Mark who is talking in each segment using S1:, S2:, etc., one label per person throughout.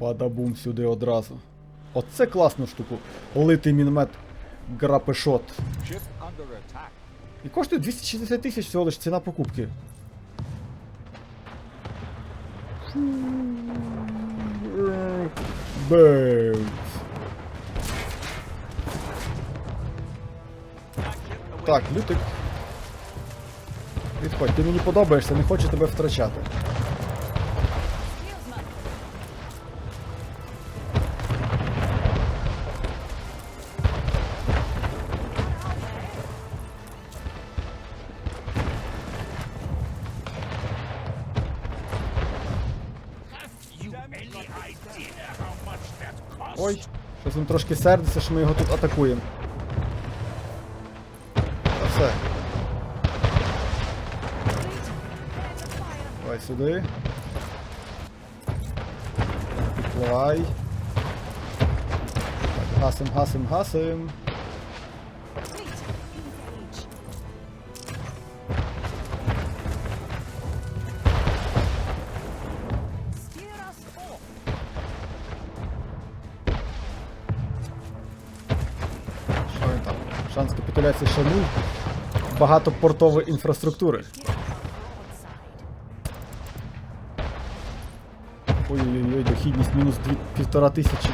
S1: Бадабум сюди одразу. Оце класну штуку. Литий міномет грапешот. І коштує 260 тисяч всього лиш ціна покупки. Беу. Так, лютик. Відходь, ти мені подобаєшся, не хочу тебе втрачати. Ой, щось він трошки сердиться, що ми його тут атакуємо. Та все. Давай сюди. Підпливай. Гасим, гасим, гасим. Капітуляції ще. Багато портової інфраструктури. Ой-ой-ой, дохідність мінус півтора тисячі.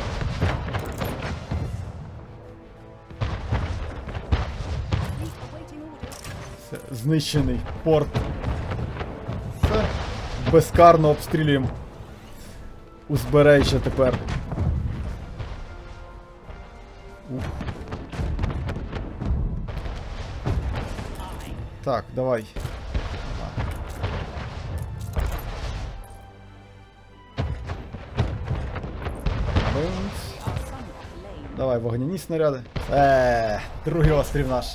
S1: Все, знищений порт. Все. Безкарно обстрілюємо. Узбережжя тепер. Ух. Так, давай. Давай, вогняні снаряди. Е, другий острів наш.